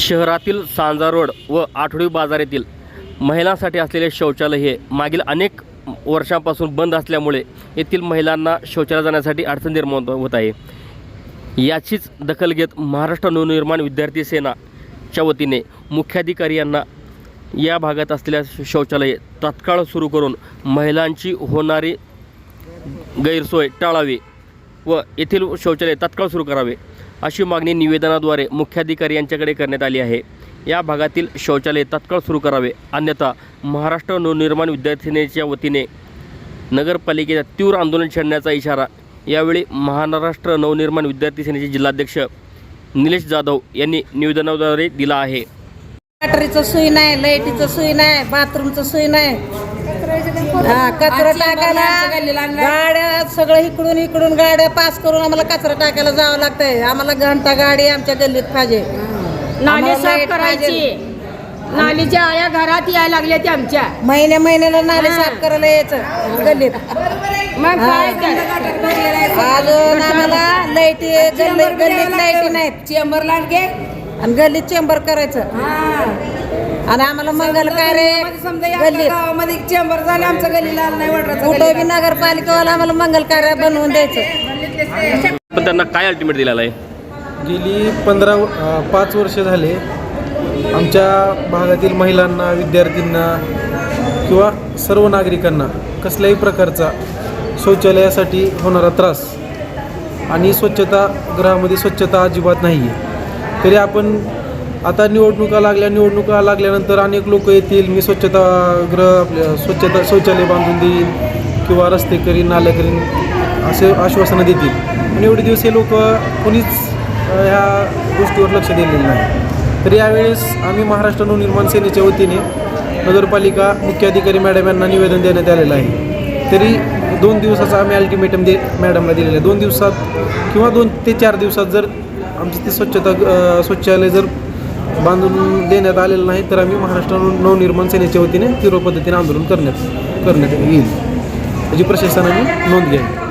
शहरातील सांजा रोड व आठवडी बाजार येथील महिलांसाठी असलेले शौचालय हे मागील अनेक वर्षांपासून बंद असल्यामुळे येथील महिलांना शौचालय जाण्यासाठी अडचण निर्माण होत आहे. याचीच दखल घेत महाराष्ट्र नवनिर्माण विद्यार्थी सेनाच्या वतीने मुख्याधिकारी यांना या भागात असलेल्या शौचालये तात्काळ सुरू करून महिलांची होणारी गैरसोय टाळावी व येथील शौचालय तात्काळ सुरू करावे. अशी मागणी निवेदनाद्वारे मुख्याधिकारी यांच्याकडे करण्यात आली आहे. या भागातील शौचालय तात्काळ सुरू करावे अन्यथा महाराष्ट्र नवनिर्माण विद्यार्थिनीच्या वतीने नगरपालिकेचा तीव्र आंदोलन छेडण्याचा इशारा यावेळी महाराष्ट्र नवनिर्माण विद्यार्थी सेनेचे जिल्हाध्यक्ष निलेश जाधव यांनी निवेदनाद्वारे दिला आहे. बॅटरीचं सुई नाही लाईटीचं सुई नाही बाथरूमचं सुई नाही. हा कचरा टाकायला गाड्या सगळं इकडून इकडून गाड्या पास करून आम्हाला कचरा टाकायला जावं लागतंय. आम्हाला घंटा गाडी आमच्या गल्लीत पाहिजे. नाली आम्हाला साफ करायची. पाहिजे. नालीच्या आळ्या घरात यायला लागल्या त्या आमच्या. महिन्या महिन्याला नाले साफ करायला यायचं गल्लीत. मग काय तर? अजून आम्हाला लाईटी गल्लीत गल्लीत लाईटी नाहीत. चेंबरला घे आणि गल्लीत चेंबर करायचं. आणि आम्हाला मंगल कार्य समजा या गल्लीत. गावामध्ये चेंबर झाले आमच्या गलीला आलं नाही कुठं वाटत बी नगरपालिकेवाला आम्हाला मंगल कार्य बनवून द्यायचं. पण त्यांना काय अल्टिमेट दिलेला आहे? गेली पंधरा पाच वर्ष झाले. आमच्या भागातील महिलांना विद्यार्थ्यांना किंवा सर्व नागरिकांना कसल्याही प्रकारचा शौचालयासाठी होणारा त्रास आणि स्वच्छता गृहामध्ये स्वच्छता अजिबात नाही आहे तरी आपण आता निवडणुका लागल्या निवडणुका लागल्यानंतर अनेक लोक येतील. मी स्वच्छतागृह आपल्या स्वच्छता शौचालय बांधून देईन किंवा रस्ते करीन नाल्या करीन असे आश्वासनं देतील. पण एवढे दिवस हे लोक कोणीच ह्या गोष्टीवर लक्ष दिलेलं नाही. तर यावेळेस आम्ही महाराष्ट्र नवनिर्माण सेनेच्या वतीने नगरपालिका मुख्याधिकारी मॅडम यांना निवेदन देण्यात आलेलं आहे. तरी दोन दिवसाचा आम्ही अल्टिमेटम दे मॅडमला दिलेलं आहे. दोन दिवसात किंवा दोन ते चार दिवसात जर आमची ती स्वच्छता स्वच्छालय शौचालय जर बांधून देण्यात आलेलं नाही तर आम्ही महाराष्ट्र नवनिर्माण सेनेच्या वतीने तीव्र पद्धतीने आंदोलन करण्यात करण्यात येईल. याची प्रशासनाने नोंद घ्यावी.